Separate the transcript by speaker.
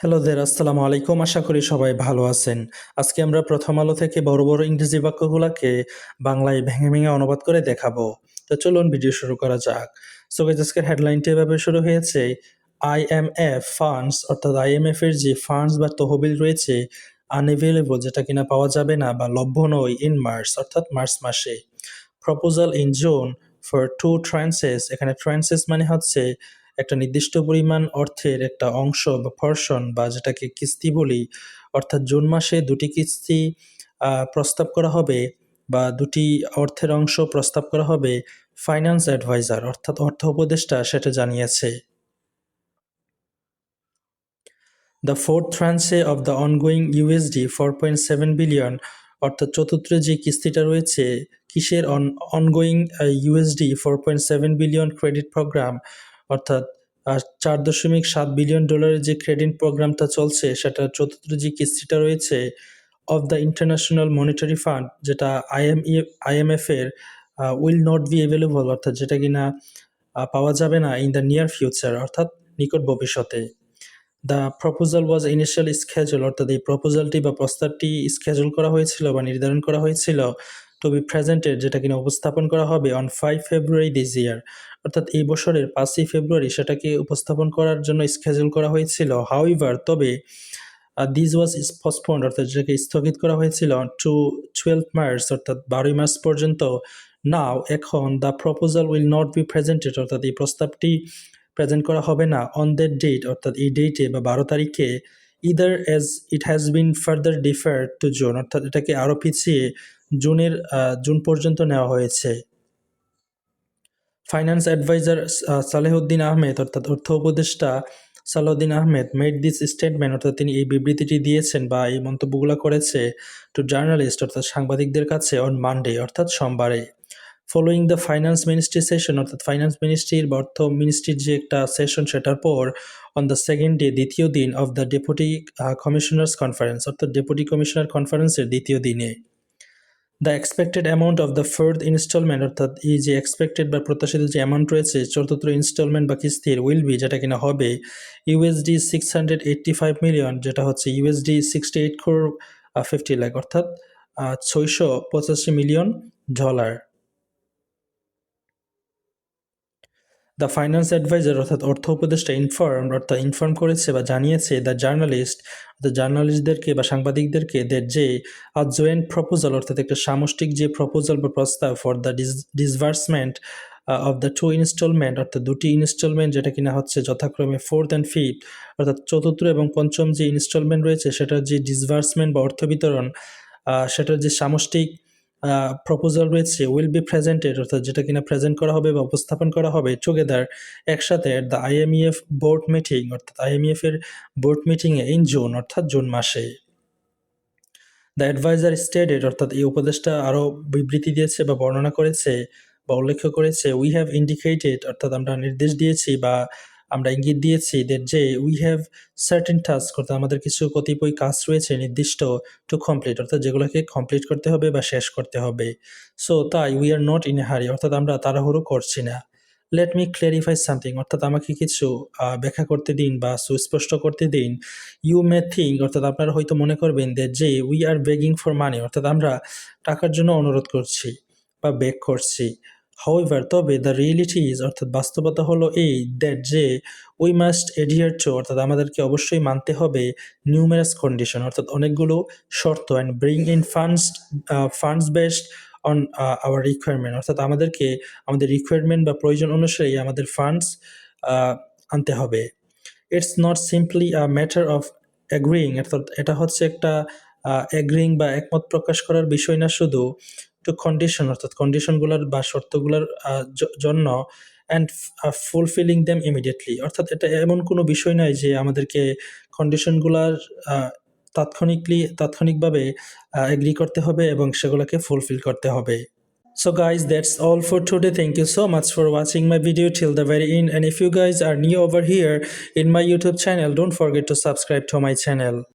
Speaker 1: Hello দের আসসালামু আলাইকুম আশা করি সবাই ভালো আছেন। আজকে আমরা প্রথম আলো থেকে বড় বড় ইংরেজি বাক্যগুলোকে বাংলায় ভেঙে ভেঙে অনুবাদ করে দেখাবো। তো চলুন ভিডিও শুরু করা যাক। সো আজকের হেডলাইনটি এভাবে শুরু হয়েছে আইএমএফ ফান্ডস অর্থাৎ আইএমএফ এর যে ফান্ডস বা তহবিল রয়েছে আনএভেলেবল যেটা কিনা পাওয়া যাবে না বা লভ্য নয় ইন মার্চ অর্থাৎ মার্চ মাসে। Proposal in June for two tranches এখানে ট্রান্সেস মানে হচ্ছে একটা নির্দিষ্ট পরিমাণ অর্থের একটা অংশ বা পর্শন বা যেটাকে কিস্তি বলি, অর্থাৎ জুন মাসে দুটি কিস্তি প্রস্তাব করা হবে বা দুটি অর্থের অংশ প্রস্তাব করা হবে ফাইন্যান্স অ্যাডভাইজার অর্থাৎ অর্থ উপদেষ্টা সেটা জানিয়েছে। The fourth tranche of the ongoing USD four point seven billion অর্থাৎ চতুর্থ যে কিস্তিটা রয়েছে, কিসের on ongoing USD four point seven billion credit program অর্থাৎ আহ, চার দশমিক সাত বিলিয়ন ডলারের যে ক্রেডিট প্রোগ্রামটা চলছে সেটা চতুর্থ যে কিস্তিটা রয়েছে of the International Monetary Fund যেটা আইএম আইএমএফ এর উইল নট বি অ্যাভেলেবল অর্থাৎ যেটা কিনা পাওয়া যাবে না ইন দ্য নিয়ার ফিউচার অর্থাৎ নিকট ভবিষ্যতে। The proposal was initial schedule অর্থাৎ এই প্রপোজালটি বা প্রস্তাবটি স্কেজুল করা হয়েছিল বা নির্ধারণ করা হয়েছিল টু বি প্রেজেন্টেড যেটা কিনা উপস্থাপন করা হবে on five February this year অর্থাৎ এই বছরের পাঁচই ফেব্রুয়ারি সেটাকে উপস্থাপন করার জন্য স্কেজুল করা হয়েছিল। হাউইভার তবে দিস ওয়াজ পোস্টপন্ড অর্থাৎ যেটাকে স্থগিত করা হয়েছিল টু টুয়েলভ মার্চ অর্থাৎ বারোই মার্চ পর্যন্ত। নাও এখন the proposal will not be presented অর্থাৎ এই প্রস্তাবটি প্রেজেন্ট করা হবে না অন দ্যাট ডেট অর্থাৎ এই ডেটে বা বারো তারিখে। Either as it has been further defer to June অর্থাৎ এটাকে আরও পিছিয়ে জুনের জুন পর্যন্ত নেওয়া হয়েছে। ফাইন্যান্স অ্যাডভাইজার সালেহুদ্দিন আহমেদ, অর্থাৎ অর্থ উপদেষ্টা Salahuddin Ahmed made this statement অর্থাৎ তিনি এই বিবৃতিটি দিয়েছেন বা এই মন্তব্যগুলো করেছে টু জার্নালিস্ট অর্থাৎ সাংবাদিকদের কাছে অন মানডে অর্থাৎ সোমবারে। Following the finance ministry session অর্থাৎ ফাইন্যান্স মিনিস্ট্রির বা অর্থ মিনিস্ট্রির যে একটা সেশন সেটার পর অন দ্য সেকেন্ড ডে দ্বিতীয় দিন of the deputy commissioners conference অর্থাৎ ডেপুটি কমিশনার কনফারেন্সের দ্বিতীয় দিনে। The expected amount of the fourth installment অর্থাৎ এই যে এক্সপেক্টেড বা প্রত্যাশিত যে অ্যামাউন্ট রয়েছে, চতুর্থ ইনস্টলমেন্ট বা কিস্তির উইল বি যেটা কিনা হবে USD six hundred eighty five million যেটা হচ্ছে USD sixty eight crore fifty lakh অর্থাৎ ছয়শো পঁচাশি million dollar the finance adviser অর্থাৎ অর্থ উপদেষ্টা ইনফর্ম অর্থাৎ ইনফর্ম করেছে বা জানিয়েছে দ্য জার্নালিস্ট অর্থাৎ জার্নালিস্টদেরকে বা সাংবাদিকদেরকে দের যে আ জয়েন্ট প্রপোজাল অর্থাৎ একটা সামষ্টিক যে প্রপোজাল বা প্রস্তাব for the disbursement of the two installment অর্থাৎ দুটি ইনস্টলমেন্ট যেটা কিনা হচ্ছে যথাক্রমে ফোর্থ অ্যান্ড ফিফথ অর্থাৎ চতুর্থ এবং পঞ্চম যে ইনস্টলমেন্ট রয়েছে, সেটার যে ডিসভার্সমেন্ট বা অর্থ বিতরণ সেটার যে সামষ্টিক প্রপোজাল রয়েছে উইল বি প্রেজেন্টেড অর্থাৎ যেটা কিনা প্রেজেন্ট করা হবে বা উপস্থাপন করা হবে টুগেদার একসাথে দ্য আইএমইএফ বোর্ড মিটিং অর্থাৎ আইএমইএফ এর বোর্ড মিটিংয়ে ইন জুন অর্থাৎ জুন মাসে। দ্য অ্যাডভাইজার স্টেটেড অর্থাৎ এই উপদেশটা আরও বিবৃতি দিয়েছে বা বর্ণনা করেছে বা উল্লেখ করেছে উই হ্যাভ ইন্ডিকেটেড অর্থাৎ আমরা নির্দেশ দিয়েছি বা আমরা ইঙ্গিত দিয়েছি that যে উই হ্যাভ সার্টেন টাস্ক অর্থাৎ আমাদের কিছু কতিপয় কাজ রয়েছে নির্দিষ্ট টু কমপ্লিট অর্থাৎ যেগুলোকে কমপ্লিট করতে হবে বা শেষ করতে হবে। সো তাই we are not in a hurry অর্থাৎ আমরা তাড়াহুড়ো করছি না। লেট মি ক্লিয়ারিফাই সামথিং অর্থাৎ আমাকে কিছু ব্যাখ্যা করতে দিন বা সুস্পষ্ট করতে দিন। ইউ মে থিঙ্ক অর্থাৎ আপনারা হয়তো মনে করবেন যে যে we are begging for money অর্থাৎ আমরা টাকার জন্য অনুরোধ করছি বা বেগ করছি। হাউএভার তবে দ্য রিয়েলিটি ইজ অর্থাৎ বাস্তবতা হলো এই দ্যাট যে উই মাস্ট এডিয়ার টু অর্থাৎ আমাদেরকে অবশ্যই মানতে হবে নিউমেরাস কন্ডিশন অর্থাৎ অনেকগুলো শর্ত and bring in funds funds based on our requirement অর্থাৎ আমাদেরকে, আমাদের রিকোয়ারমেন্ট বা প্রয়োজন অনুসারে আমাদের ফান্ডস আনতে হবে। It's not simply a matter of agreeing অর্থাৎ এটা হচ্ছে একটা অ্যাগ্রিং বা একমত প্রকাশ করার বিষয় না শুধু। তো কন্ডিশন অর্থাৎ কন্ডিশনগুলোর বা শর্তগুলোর জন্য অ্যান্ড ফুলফিলিং দেম ইমিডিয়েটলি অর্থাৎ এটা এমন কোনো বিষয় নয় যে আমাদেরকে কন্ডিশনগুলার তাৎক্ষণিকলি, তাৎক্ষণিকভাবে এগ্রি করতে হবে এবং সেগুলোকে ফুলফিল করতে হবে। So guys that's all for today thank you so much for watching my video till the very end and if you guys are new over here in my YouTube channel don't forget to subscribe to my channel